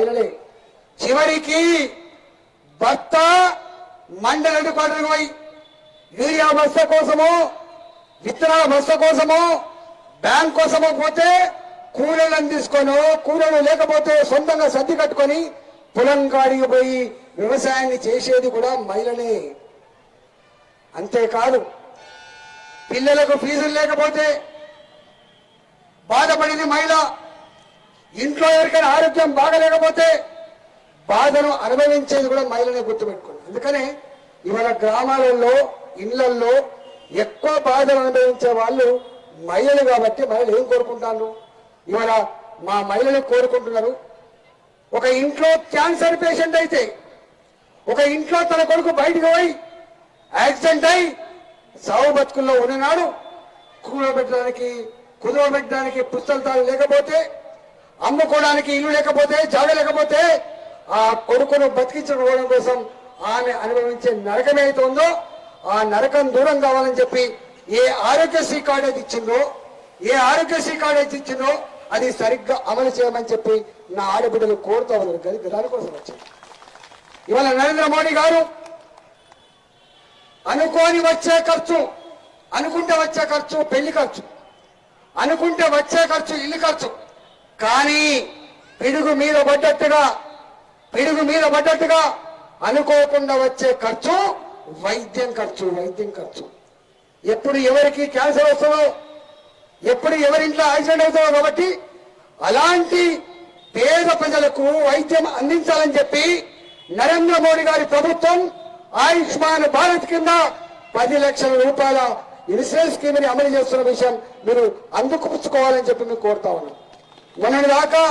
మహిళలే చివరికి భర్త మండల హెడ్ పోయి యూరియా బస్త కోసమో విత్తనాల బస్త కోసమో బ్యాంక్ కోసమో పోతే కూలీలను తీసుకొని కూలీలు లేకపోతే సొంతంగా సర్ది కట్టుకొని పొలం కాడికి పోయి వ్యవసాయాన్ని చేసేది కూడా మహిళనే అంతేకాదు పిల్లలకు ఫీజులు లేకపోతే బాధపడింది మహిళ. ఇంట్లో ఎవరికైనా ఆరోగ్యం బాగలేకపోతే బాధను అనుభవించేది కూడా మహిళనే గుర్తుపెట్టుకోండి. అందుకనే ఇవాళ గ్రామాలలో ఇళ్ళలో ఎక్కువ బాధను అనుభవించే వాళ్ళు మహిళలు కాబట్టి మహిళలు ఏం కోరుకుంటారు? ఇవాళ మా మహిళలు కోరుకుంటున్నారు ఒక ఇంట్లో క్యాన్సర్ పేషెంట్ అయితే ఒక ఇంట్లో తన కొడుకు బయటకు పోయి యాక్సిడెంట్ అయి సావు బతుకుల్లో ఉన్ననాడు కూడబెట్టడానికి కుదవబెట్టడానికి పుస్తకాలు లేకపోతే అమ్ముకోవడానికి ఇల్లు లేకపోతే జాగ లేకపోతే ఆ కొడుకును బతికించుకోవడం కోసం ఆమె అనుభవించే నరకం ఏదైతే ఉందో ఆ నరకం దూరం కావాలని చెప్పి ఏ ఆరోగ్యశ్రీ కార్డు అయితే ఇచ్చిందో ఏ ఆరోగ్యశ్రీ కార్డు అయితే ఇచ్చిందో అది సరిగ్గా అమలు చేయమని చెప్పి నా ఆడబిడ్డలు కోరుతా ఉన్నారు. గది దానికోసం వచ్చింది ఇవాళ నరేంద్ర మోడీ గారు అనుకోని వచ్చే ఖర్చు అనుకుంటే వచ్చే ఖర్చు పెళ్ళి ఖర్చు. అనుకుంటే వచ్చే ఖర్చు ఇల్లు ఖర్చు. కానీ పిడుగు మీద పడ్డట్టుగా పిడుగు మీద పడ్డట్టుగా అనుకోకుండా వచ్చే ఖర్చు వైద్యం ఖర్చు వైద్యం ఖర్చు. ఎప్పుడు ఎవరికి క్యాన్సర్ వస్తుందో ఎప్పుడు ఎవరింట్లో యాక్సిడెంట్ అవుతుందో కాబట్టి అలాంటి పేద ప్రజలకు వైద్యం అందించాలని చెప్పి నరేంద్ర మోడీ గారి ప్రభుత్వం ఆయుష్మాన్ భారత్ కింద పది లక్షల రూపాయల ఇన్సూరెన్స్ స్కీమ్ని అమలు చేస్తున్న విషయం మీరు అందుకుపుచ్చుకోవాలని చెప్పి మేము కోరుతా ఉన్నాం. మొన్నటి దాకా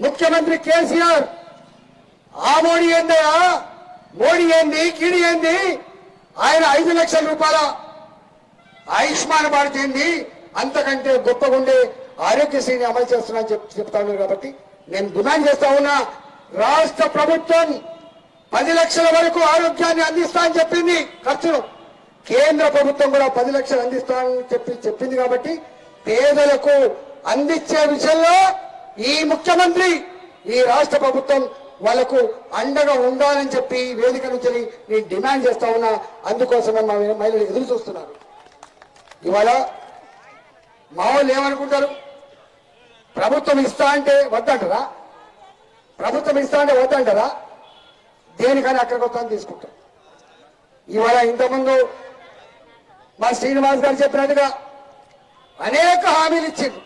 ముఖ్యమంత్రి కేసీఆర్ ఆ మోడీ ఏందయ్యా? మోడీ ఏంది? కీడి ఏంది? ఆయన ఐదు లక్షల రూపాయల ఆయుష్మాన్ భారత్ ఏంది? అంతకంటే గొప్పగుండే ఆరోగ్యశ్రీని అమలు చేస్తున్నా చెప్ చెప్తా ఉన్నారు కాబట్టి నేను డిమాండ్ చేస్తా ఉన్నా. రాష్ట్ర ప్రభుత్వం పది లక్షల వరకు ఆరోగ్యాన్ని అందిస్తా అని చెప్పింది. ఖర్చును కేంద్ర ప్రభుత్వం కూడా పది లక్షలు అందిస్తా అని చెప్పి చెప్పింది కాబట్టి పేదలకు అందించే విషయంలో ఈ ముఖ్యమంత్రి ఈ రాష్ట్ర ప్రభుత్వం వాళ్ళకు అండగా ఉండాలని చెప్పి వేదిక నుంచి నేను డిమాండ్ చేస్తా ఉన్నా. అందుకోసమే మా మహిళలు ఎదురు చూస్తున్నారు. ఇవాళ మా వాళ్ళు ఏమనుకుంటారు? ప్రభుత్వం ఇస్తా అంటే వద్దంటారా ప్రభుత్వం ఇస్తా అంటే వద్దంటారా దేనికని అక్కడికి వస్తాను తీసుకుంటాం. ఇవాళ ఇంతకుముందు మా శ్రీనివాస్ గారు చెప్పినట్టుగా అనేక హామీలు ఇచ్చింది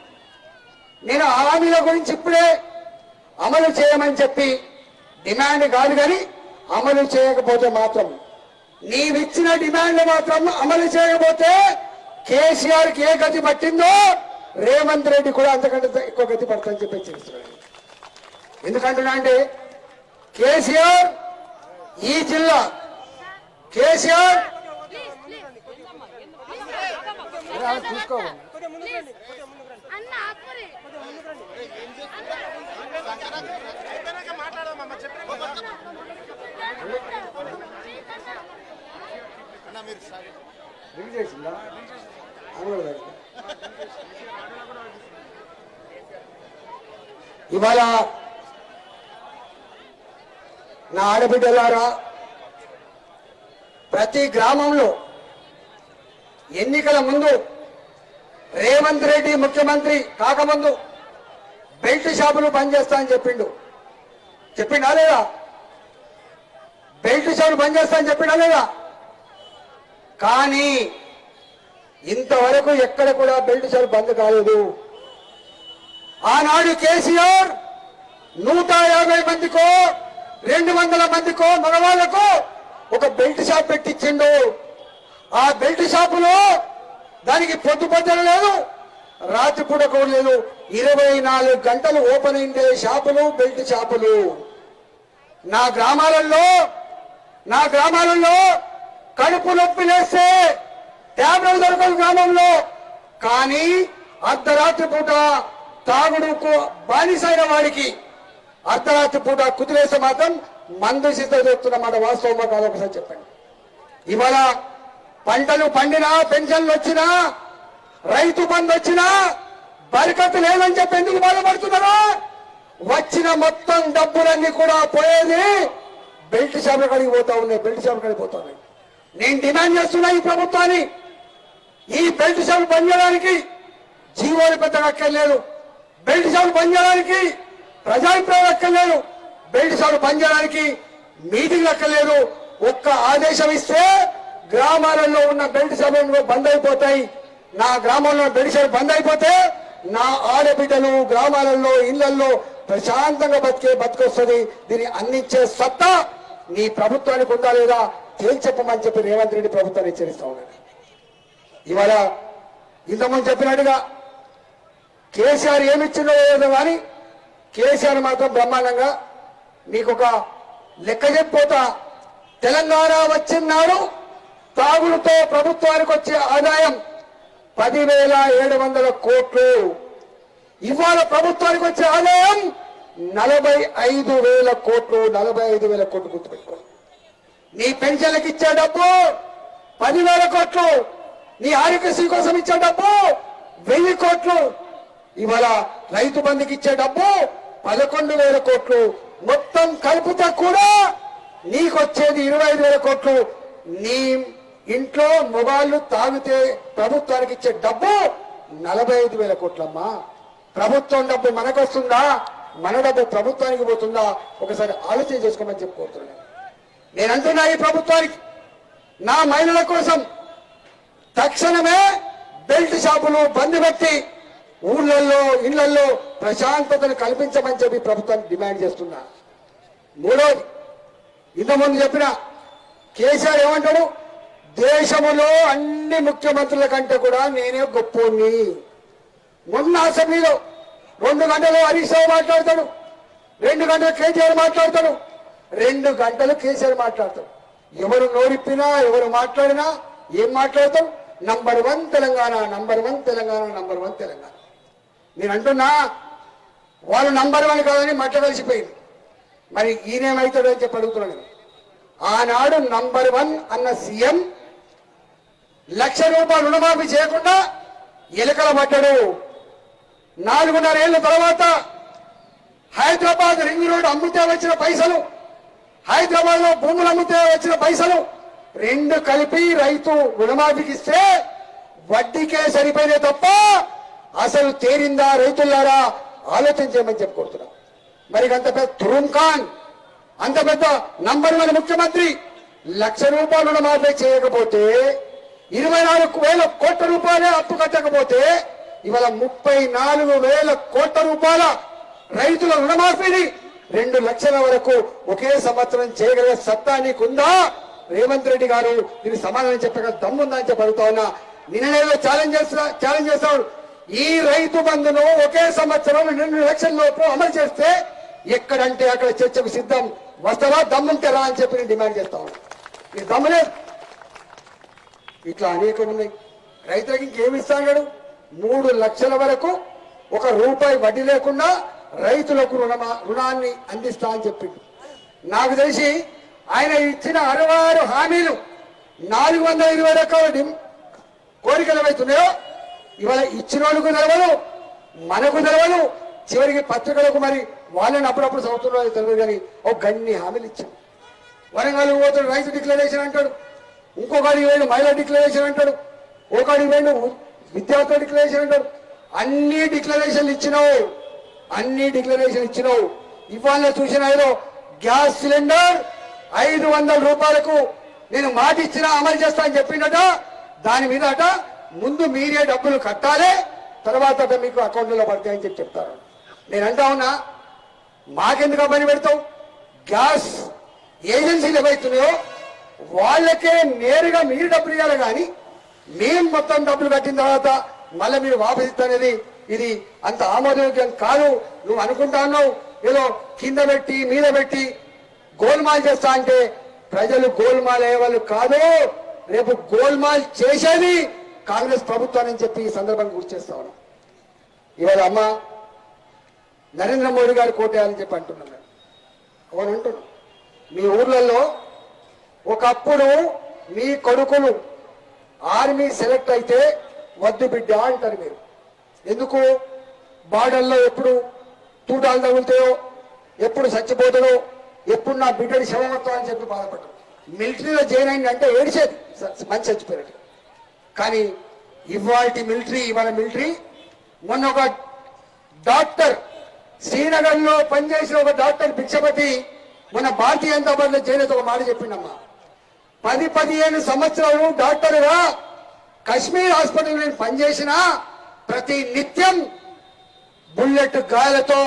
నేను ఆ హామీల గురించి ఇప్పుడే అమలు చేయమని చెప్పి డిమాండ్ కాదు కానీ అమలు చేయకపోతే మాత్రం నీవిచ్చిన డిమాండ్ మాత్రం అమలు చేయకపోతే కేసీఆర్కి ఏ గతి పట్టిందో రేవంత్ రెడ్డి కూడా అంతకంటే ఎక్కువ గతి పడుతుందని చెప్పి హెచ్చరిస్తున్నాడు ఎందుకంటున్నా అంటే కేసీఆర్ ఈ జిల్లా కేసీఆర్ చూసుకోవాలి చేసిందా ఇవాళ నా ఆడబిడ్డలారా ప్రతి గ్రామంలో ఎన్నికల ముందు రేవంత్ రెడ్డి ముఖ్యమంత్రి కాకముందు బెల్ట్ షాపులు బంద్ చేస్తా అని చెప్పిండు. చెప్పిండా లేదా? బెల్ట్ షాపులు బంద్ చేస్తా అని చెప్పిండా లేదా? కానీ ఇంతవరకు ఎక్కడ కూడా బెల్ట్ షాపు బంద్ కాలేదు. ఆనాడు కేసీఆర్ నూట యాభై మందికో రెండు వందల మందికో మగవాళ్ళకు ఒక బెల్ట్ షాప్ పెట్టించిండు ఆ బెల్ట్ షాపులో దానికి పొద్దు పొద్దున లేదు రాత్రిపూట కూడా లేదు. ఇరవై నాలుగు గంటలు ఓపెన్ అయిండే షాపులు బెల్ట్ షాపులు. నా గ్రామాలలో నా గ్రామాలలో కడుపు నొప్పి లేస్తే ట్యాబ్లెట్ దొరకదు గ్రామంలో. కానీ అర్ధరాత్రి పూట తాగుడుకు బానిసైన వాడికి అర్ధరాత్రి పూట కుదిరేస్తే మాత్రం మందు సిద్ధ చెప్తున్నమాట వాస్తవమా కాదు ఒకసారి చెప్పండి. ఇవాళ పంటలు పండినా పెన్షన్లు వచ్చినా రైతు బంద్ వచ్చినా బరకత్ లేదని చెప్పి ఎందుకు బాధపడుతున్నారా? వచ్చిన మొత్తం డబ్బులన్నీ కూడా పోయేది బెల్ట్ షాపుల కాడికి పోతా ఉన్నాయి బెల్ట్ షాపుల కాడికి పోతా ఉన్నాయి. నేను డిమాండ్ చేస్తున్నా ఈ ప్రభుత్వాన్ని. ఈ బెల్ట్ షాప్ బంద్ చేయడానికి జీవోలు పెద్దగా అక్కర్లేదు. బెల్ట్ షాప్ బంద్ చేయడానికి ప్రజాభిప్రాయం అక్కర్లేదు. బెల్ట్ షాప్ బంద్ చేయడానికి మీటింగ్ అక్కర్లేదు. ఒక్క ఆదేశం ఇస్తే గ్రామాలలో ఉన్న బెల్ట్ షాపులు బంద్ అయిపోతాయి. నా గ్రామంలో బెల్ట్ షాప్ బంద్ అయిపోతే నా ఆడబిడ్డలు గ్రామాలలో ఇళ్ళలో ప్రశాంతంగా బతికే బతికొస్తుంది. దీన్ని అందించే సత్తా నీ ప్రభుత్వానికి ఉందా లేదా తేల్చెప్పమని చెప్పి రేవంత్ రెడ్డి ప్రభుత్వాన్ని హెచ్చరిస్తా ఉన్నాడు. ఇవాళ ఇంతకుముందు చెప్పినట్టుగా కేసీఆర్ ఏమిచ్చిందో లేదో కానీ కేసీఆర్ మాత్రం బ్రహ్మాండంగా మీకు ఒక లెక్క చెప్పిపోతా. తెలంగాణ వచ్చినాడు తాగుడుతో ప్రభుత్వానికి వచ్చే ఆదాయం పదివేల ఏడు వందల కోట్లు. ఇవాళ ప్రభుత్వానికి వచ్చే ఆదాయం నలభై ఐదు వేల కోట్లు. నలభై ఐదు వేల కోట్లు గుర్తుపెట్టుకో. నీ పెన్షన్లకు ఇచ్చే డబ్బు పదివేల కోట్లు. నీ ఆరోగ్యశ్రీ కోసం ఇచ్చే డబ్బు వెయ్యి కోట్లు. ఇవాళ రైతు బంధుకి ఇచ్చే డబ్బు పదకొండు వేల కోట్లు. మొత్తం కలుపుతా కూడా నీకు వచ్చేది ఇరవై ఐదు వేల కోట్లు. నీ ఇంట్లో మొబైల్ తాగితే ప్రభుత్వానికి ఇచ్చే డబ్బు నలభై ఐదు వేల కోట్లమ్మా. ప్రభుత్వం డబ్బు మనకొస్తుందా? మన డబ్బు ప్రభుత్వానికి పోతుందా? ఒకసారి ఆలోచన చేసుకోమని చెప్పుకోతున్నాను నేను అంటున్నా ఈ ప్రభుత్వానికి నా మహిళల కోసం తక్షణమే బెల్ట్ షాపులు బంద్ పెట్టి ఊళ్ళల్లో ఇళ్ళలో ప్రశాంతతను కల్పించమని చెప్పి ప్రభుత్వాన్ని డిమాండ్ చేస్తున్నా. మూడోది ఇంతకుముందు చెప్పిన కేసీఆర్ ఏమంటాడు? దేశములో అన్ని ముఖ్యమంత్రుల కంటే కూడా నేనే గొప్పోని మొన్న అసెంబ్లీలో రెండు గంటలు హరీష్ రావు మాట్లాడతాడు రెండు గంటలు కేటీఆర్ మాట్లాడతాడు రెండు గంటలు కేసీఆర్ మాట్లాడతాడు. ఎవరు నోరిప్పినా ఎవరు మాట్లాడినా ఏం మాట్లాడతాం? Number one Telangana number one Telangana number one Telangana. నేను అంటున్నా వాళ్ళు నంబర్ వన్ కాదని మట్ట కలిసిపోయింది. మరి ఈయనేమవుతాడు అని చెప్పి అడుగుతున్నాను ఆనాడు నంబర్ వన్ అన్న సీఎం లక్ష రూపాయలు రుణమాఫీ చేయకుండా ఎలుకల పడ్డాడు. నాలుగున్నర ఏళ్ళ తర్వాత హైదరాబాద్ రింగ్ రోడ్ అమ్మితే వచ్చిన పైసలు హైదరాబాద్లో భూములు అమ్మితే వచ్చిన పైసలు రెండు కలిపి రైతు రుణమాఫీకి ఇస్తే వడ్డీకే సరిపోయినాయి తప్ప అసలు తేరిందా రైతులారా ఆలోచన చేయమని చెప్పి కోరుతున్నా. మరి అంత పెద్ద తురుమ్ ఖాన్ అంత పెద్ద నంబర్ వన్ ముఖ్యమంత్రి లక్ష రూపాయలు రుణమాఫీ చేయకపోతే ఇరవై నాలుగు వేల కోట్ల రూపాయలే అప్పు కట్టకపోతే ఇవాళ ముప్పై నాలుగు వేల కోట్ల రూపాయల రైతుల రుణమాఫీని రెండు లక్షల వరకు ఒకే సంవత్సరం చేయగలిగే సత్తా నీకుందా? రేవంత్ రెడ్డి గారు దీనికి సమాధానం చెప్పగల దమ్ముందా అని చెప్పి ఉన్నా. నిన్ననేదో ఛాలెంజ్ చేస్తా ఛాలెంజ్ చేస్తాడు ఈ రైతు బంధును ఒకే సంవత్సరం రెండు లక్షల లోపు అమలు చేస్తే ఎక్కడంటే అక్కడ చర్చకు సిద్ధం. వస్తారా దమ్ముంటే రా అని చెప్పి నేను డిమాండ్ చేస్తా ఉన్నా. నీ దమ్ము లేదు ఇట్లా అనేకం ఉన్నాయి. రైతులకు ఇంకేమి ఇస్తాడు మూడు లక్షల వరకు ఒక రూపాయి వడ్డీ లేకుండా రైతులకు రుణమా రుణాన్ని అందిస్తా అని చెప్పిండు. నాకు తెలిసి ఆయన ఇచ్చిన అరవై ఆరు హామీలు నాలుగు వందల ఇరవై రకాల కోరికలు ఏవైతున్నాయో ఇవాళ ఇచ్చిన వాళ్ళకు తెలవదు మనకు తెలవదు చివరికి పత్రికలకు మరి వాళ్ళని అప్పుడప్పుడు చదువుతున్నారో తెలియదు కానీ ఒక గన్ని హామీలు ఇచ్చాం వరంగల్ పోతాడు రైతు డిక్లరేషన్ అంటాడు ఇంకొకటి వేడు మహిళా డిక్లరేషన్ అంటాడు. ఒకడికి వేడు విద్యార్థుల డిక్లరేషన్ అంటాడు. అన్ని డిక్లరేషన్లు ఇచ్చినావు. అన్ని డిక్లరేషన్ ఇచ్చినావు. ఇవాళ చూసిన ఏదో గ్యాస్ సిలిండర్ ఐదు వందల రూపాయలకు నేను మాట ఇచ్చిన అమలు చేస్తా అని చెప్పిండట. దాని మీద అట ముందు మీరే డబ్బులు కట్టాలి తర్వాత మీకు అకౌంట్లో పడతాయని చెప్పి చెప్తారు. నేను అంటా ఉన్నా మాకెందుకు పని పెడతావు? గ్యాస్ ఏజెన్సీలు ఏవైతున్నాయో వాళ్ళకే నేరుగా మీరు డబ్బులు ఇవ్వాలి కానీ మేము మొత్తం డబ్బులు కట్టిన తర్వాత మళ్ళీ మీరు వాపసు ఇస్తానేది ఇది అంత ఆమోదయోగ్యం కాదు. నువ్వు అనుకుంటా ఉన్నావు. ఏదో కింద పెట్టి మీద పెట్టి గోల్మాల్ చేస్తా అంటే ప్రజలు గోల్మాల్ అయ్యేవాళ్ళు కాదు. రేపు గోల్మాల్ చేసేది కాంగ్రెస్ ప్రభుత్వాన్ని అని చెప్పి ఈ సందర్భంగా గుర్తు చేస్తా ఉన్నాం. ఇవాళ అమ్మ నరేంద్ర మోడీ గారు కోటేయాలని చెప్పి అంటున్నాను. అవును అంటున్నాను మీ ఊర్లలో ఒకప్పుడు మీ కొడుకులు ఆర్మీ సెలెక్ట్ అయితే వద్దు బిడ్డ అంటారు మీరు. ఎందుకు? బార్డర్లో ఎప్పుడు తూటాలు తగులుతాయో ఎప్పుడు చచ్చిపోతాడో ఎప్పుడు నా బిడ్డడి శవమత్వం అని చెప్పి బాధపడ్డాడు మిలిటరీలో జాయిన్ అయింది అంటే ఏడిచేది. స- మంచి చచ్చిపోయినట్టు. కానీ ఇవాళ మిలిటరీ ఇవాళ మిలిటరీ మొన్న ఒక డాక్టర్ శ్రీనగర్లో పనిచేసిన ఒక డాక్టర్ భిక్షపతి మన భారతీయ జనతా పార్టీలో అయితే ఒక మాట చెప్పిండమ్మా. పది పదిహేను సంవత్సరాలు డాక్టర్గా కశ్మీర్ హాస్పిటల్ నేను పనిచేసిన ప్రతి నిత్యం బుల్లెట్ గాయాలతో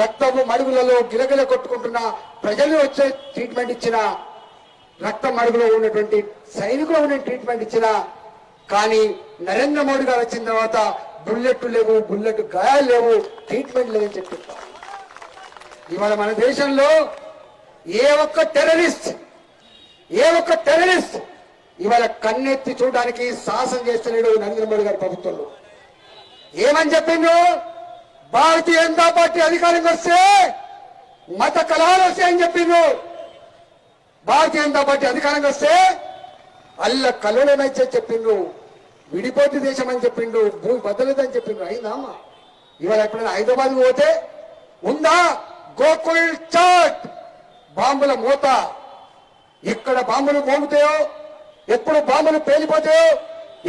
రక్తము మడుగులలో గిలగిల కొట్టుకుంటున్న ప్రజలు వచ్చే ట్రీట్మెంట్ ఇచ్చిన రక్తం మడుగులో ఉన్నటువంటి సైనికులు ఉన్న ట్రీట్మెంట్ ఇచ్చిన. కానీ నరేంద్ర మోడీ గారు వచ్చిన తర్వాత బుల్లెట్ లేవు బుల్లెట్ గాయాలు లేవు ట్రీట్మెంట్ లేవని చెప్పి. ఇవాళ మన దేశంలో ఏ ఒక్క టెర్రరిస్ట్ ఏ ఒక్క టెరరిస్ట్ ఇవాళ కన్నెత్తి చూడడానికి సాహసం చేస్తున్నాడు నరేంద్ర మోడీ గారి ప్రభుత్వంలో. ఏమని చెప్పిండు? భారతీయ జనతా పార్టీ అధికారంకి వస్తే మత కలహాలు వస్తాయని చెప్పిండు. భారతీయ జనతా పార్టీ అధికారంగా వస్తే అల్ల కల్లోలమైతే చెప్పిండు. విడిపోతే దేశం అని చెప్పిండు. భూమి బద్దలేదని చెప్పిండు. అయిందామా ఇవాళ ఎప్పుడైనా హైదరాబాద్ పోతే ఉందా? గోకుల్ చాట్! బాంబుల మూత! ఎక్కడ బాంబులు మోగుతాయో ఎప్పుడు బాంబులు పేలిపోతాయో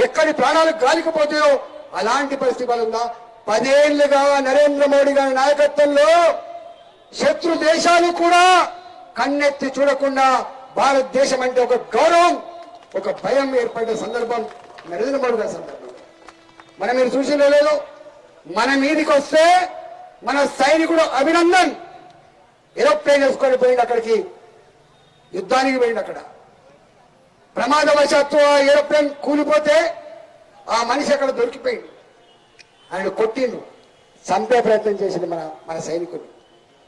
ఎక్కడి ప్రాణాలు గాలికిపోతాయో అలాంటి పరిస్థితి వల్ల ఉందా? పదేళ్ళుగా నరేంద్ర మోడీ గారి నాయకత్వంలో శత్రు దేశాలు కూడా కన్నెత్తి చూడకుండా భారతదేశం అంటే ఒక గౌరవం ఒక భయం ఏర్పడిన సందర్భం నరేంద్ర మోడీ గారి సందర్భం. మనం మీరు చూసిన లేదు మన మీదికి వస్తే మన సైనికుడు అభినందన్. ఏరోప్లేన్ వేసుకొని పోయింది అక్కడికి. యుద్ధానికి పోయింది అక్కడ. ప్రమాదవశాత్తు ఆ ఏరోప్లేన్ కూలిపోతే ఆ మనిషి అక్కడ దొరికిపోయింది ఆయన కొట్టిండు. చంపే ప్రయత్నం చేసింది మన మన సైనికులు.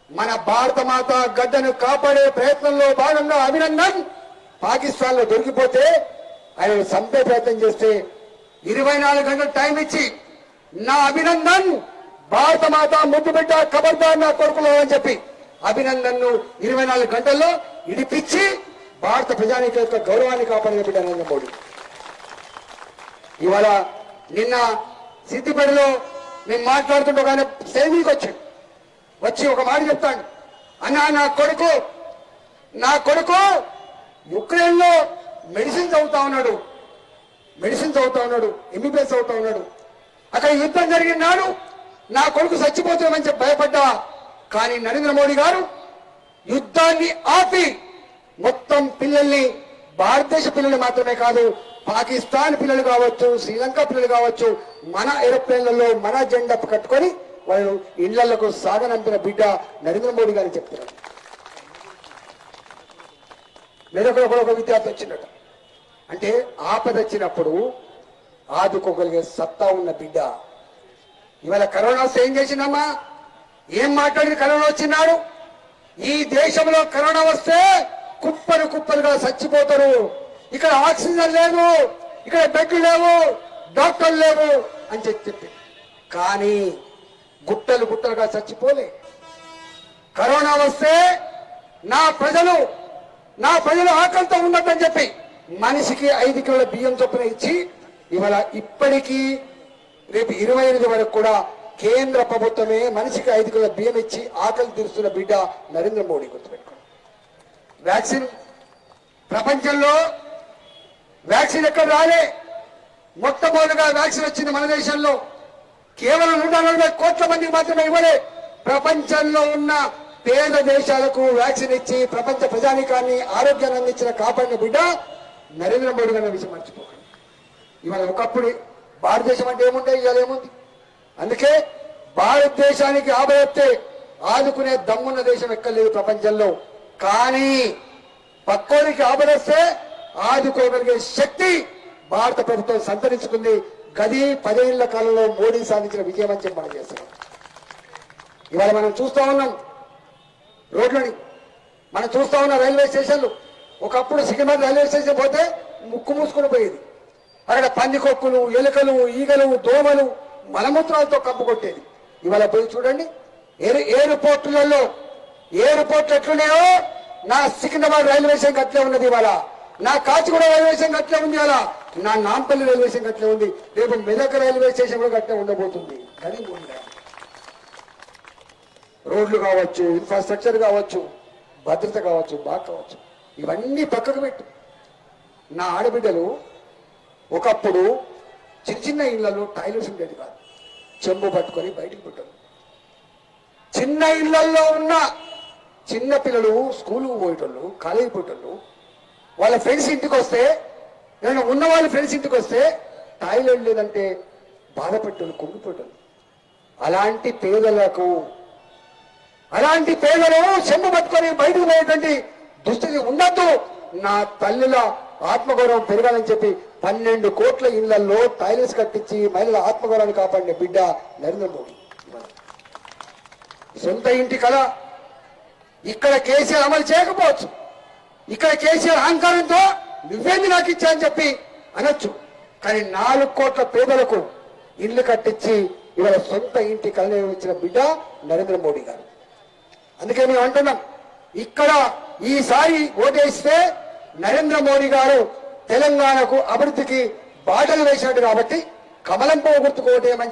మన భారత మాత గడ్డను కాపాడే ప్రయత్నంలో భాగంగా అభినందన్ పాకిస్తాన్లో దొరికిపోతే ఆయన చంపే ప్రయత్నం చేస్తే ఇరవై నాలుగు గంటలు టైం ఇచ్చి నా అభినందన్ భారత మాత ముద్దు బిడ్డ కబర్దార్ నా కొడుకులో అని చెప్పి అభినందన్ను ఇరవై నాలుగు గంటల్లో ఇడిపించి భారత ప్రజానికి యొక్క గౌరవాన్ని కాపాడిన బిడ్డ నరేంద్ర మోడీ. ఇవాళ నిన్న సిద్దిపేటలో మేము మాట్లాడుతుంటే ఒక ఆయన సైనికు వచ్చాడు. వచ్చి ఒక మాట చెప్తాడు. అన్నా నా కొడుకు నా కొడుకు యుక్రెయిన్లో మెడిసిన్ చదువుతా ఉన్నాడు. మెడిసిన్ చదువుతా ఉన్నాడు ఎంబీబీఎస్ చదువుతా ఉన్నాడు. అక్కడ యుద్ధం జరిగిన నాడు నా కొడుకు చచ్చిపోతామని చెప్పి భయపడ్డా. కానీ నరేంద్ర మోడీ గారు యుద్ధాన్ని ఆపి మొత్తం పిల్లల్ని భారతదేశ పిల్లలు మాత్రమే కాదు పాకిస్తాన్ పిల్లలు కావచ్చు శ్రీలంక పిల్లలు కావచ్చు మన ఏరోప్లేన్లలో మన జెండా కట్టుకొని వాళ్ళు ఇళ్ళకు సాగనంపిన బిడ్డ నరేంద్ర మోడీ గారు చెప్తున్నారు. వేరొకరు ఒక విద్యార్థి వచ్చినట్టు అంటే ఆపద వచ్చినప్పుడు ఆదుకోగలిగే సత్తా ఉన్న బిడ్డ. ఇవాళ కరోనా సేం ఏం చేసిందమ్మా. ఏం మాట్లాడి కరోనా వచ్చినాడు? ఈ దేశంలో కరోనా వస్తే కుప్పలు కుప్పలుగా చచ్చిపోతారు. ఇక్కడ ఆక్సిజన్ లేదు ఇక్కడ బెడ్లు లేవు డాక్టర్లు లేవు అని చెప్పి చెప్పి. కానీ గుట్టలు గుట్టలుగా చచ్చిపోలే. కరోనా వస్తే నా ప్రజలు నా ప్రజలు ఆకలితో ఉండద్దని చెప్పి మనిషికి ఐదు కిలోల బియ్యం చొప్పున ఇచ్చి ఇవాళ ఇప్పటికీ రేపు ఇరవై ఎనిమిది వరకు కూడా కేంద్ర ప్రభుత్వమే మనిషికి ఐదు బియ్యం ఇచ్చి ఆకలి తీరుస్తున్న బిడ్డ నరేంద్ర మోడీ గుర్తుపెట్టుకోండి. వ్యాక్సిన్ ప్రపంచంలో వ్యాక్సిన్ ఎక్కడ రాలే? మొట్టమొదటిగా వ్యాక్సిన్ వచ్చింది మన దేశంలో. కేవలం నూట నలభై కోట్ల మందికి మాత్రమే ఇవ్వలే. ప్రపంచంలో ఉన్న పేద దేశాలకు వ్యాక్సిన్ ఇచ్చి ప్రపంచ ప్రజానికాన్ని ఆరోగ్యాన్ని అందించిన కాపాడిన బిడ్డ నరేంద్ర మోడీ గారి విషయం మర్చిపోకండి. ఇవాళ ఒకప్పుడు భారతదేశం అంటే ఏముంటాయి ఇవాళ ఏముంది? అందుకే భారతదేశానికి ఆబయత్తే ఆదుకునే దమ్మున్న దేశం ఎక్కర్లేదు ప్రపంచంలో. కానీ పక్కోడికి ఆపదస్తే ఆదుకోగలిగే శక్తి భారత ప్రభుత్వం సంతరించుకుంది. గది పదేళ్ళ కాలంలో మోడీ సాధించిన విజయం అని చెప్పి మనం చేస్తున్నాం. ఇవాళ మనం చూస్తూ ఉన్నాం రోడ్లని. మనం చూస్తూ ఉన్న రైల్వే స్టేషన్లు. ఒకప్పుడు సికింద్రాబాద్ రైల్వే స్టేషన్ పోతే ముక్కు మూసుకొని పోయేది. అక్కడ పందికొక్కులు ఎలుకలు ఈగలు దోమలు మలమూత్రాలతో కప్పుకొట్టేది ఇవాళ పోయి చూడండి ఎయిర్ ఎయిర్పోర్టులలో ఎయిర్పోర్ట్లు ఎట్లున్నాయో? నా సికింద్రాబాద్ రైల్వే స్టేషన్ అట్లే ఉన్నది ఇవాళ. నా కాచిగూడ రైల్వే స్టేషన్ అట్లే ఉంది అలా నా నాంపల్లి రైల్వే స్టేషన్ అట్లే ఉంది. రేపు మెదక్ రైల్వే స్టేషన్ కూడా అట్లే ఉండబోతుంది. కానీ రోడ్లు కావచ్చు ఇన్ఫ్రాస్ట్రక్చర్ కావచ్చు భద్రత కావచ్చు బాగా కావచ్చు. ఇవన్నీ పక్కకు పెట్టు. నా ఆడబిడ్డలు ఒకప్పుడు చిన్న చిన్న ఇళ్ళలో టాయిలెట్స్ ఉండేది కాదు. చెంబు పట్టుకొని బయటికి పెట్టారు చిన్న ఇళ్ళలో ఉన్న చిన్న పిల్లలు స్కూల్కి పోయేటోళ్ళు కాలేజీ పోయేటోళ్ళు వాళ్ళ ఫ్రెండ్స్ ఇంటికి వస్తే నేను ఉన్న వాళ్ళ ఫ్రెండ్స్ ఇంటికి వస్తే టాయిలెట్ లేదంటే బాధపెట్టోళ్ళు కుంగిపోయేటోళ్ళు. అలాంటి పేదలకు అలాంటి పేదలు చెంబు పట్టుకొని బయటకు పోయేటువంటి దుస్థితి ఉండద్దు. నా తల్లిలో ఆత్మగౌరవం పెరగాలని చెప్పి పన్నెండు కోట్ల ఇళ్ళలో టాయిలెట్స్ కట్టించి మహిళల ఆత్మగౌరవాన్ని కాపాడిన బిడ్డ నరేంద్ర మోడీ. సొంత ఇంటి కళ. ఇక్కడ కేసీఆర్ అమలు చేయకపోవచ్చు. ఇక్కడ కేసీఆర్ అహంకారంతో నువ్వేంది నాకు ఇచ్చా అని చెప్పి అనొచ్చు. కానీ నాలుగు కోట్ల పేదలకు ఇల్లు కట్టించి ఇవాళ సొంత ఇంటి కళ నిర్వహించిన బిడ్డ నరేంద్ర మోడీ గారు. అందుకే మేము అంటున్నాం ఇక్కడ ఈసారి ఓటేస్తే నరేంద్ర మోడీ గారు తెలంగాణకు అభివృద్ధికి బాటలు వేసినట్టు కాబట్టి కమలం పువ్వు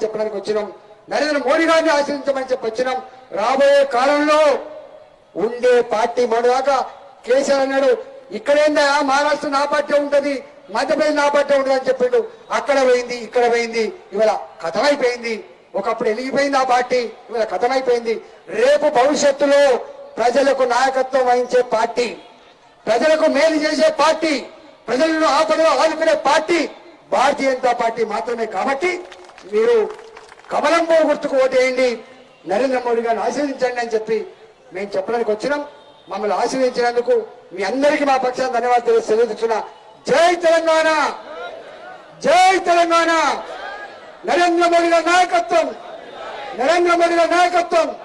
చెప్పడానికి వచ్చినాం. నరేంద్ర మోడీ గారిని ఆశ్రయించమని చెప్పి వచ్చినాం. రాబోయే కాలంలో ఉండే పార్టీ మొదదాకా కేసీఆర్ అన్నాడు ఇక్కడేందా? మహారాష్ట్ర నా పార్టీ ఉంటది మధ్యప్రదేశ్ నా పార్టీ ఉంటుంది అని చెప్పిండు. అక్కడ పోయింది ఇక్కడ పోయింది ఇవాళ కథమైపోయింది. ఒకప్పుడు వెలిగిపోయింది ఆ పార్టీ ఇవాళ కథమైపోయింది. రేపు భవిష్యత్తులో ప్రజలకు నాయకత్వం వహించే పార్టీ ప్రజలకు మేలు చేసే పార్టీ ప్రజలను ఆపదలో ఆదుకునే పార్టీ భారతీయ జనతా పార్టీ మాత్రమే కాబట్టి మీరు కమలం గుర్తుకు ఓటేయండి. నరేంద్ర మోడీ గారిని ఆశీర్వదించండి అని చెప్పి మేము చెప్పడానికి వచ్చినాం. మమ్మల్ని ఆశీర్వదించినందుకు మీ అందరికీ మా పక్షాన్ని ధన్యవాదాలు తెలియ- తెలియజేస్తున్నా. జై తెలంగాణ! జై తెలంగాణ! నరేంద్ర మోడీ గారి నాయకత్వం! నరేంద్ర మోడీ గారి నాయకత్వం!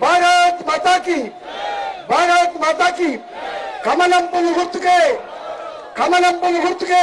భారత్ మాతాకి! భారత్ మాతాకి! కమలం పువ్వు గుర్తుకే! కమలం పువ్వు గుర్తుకే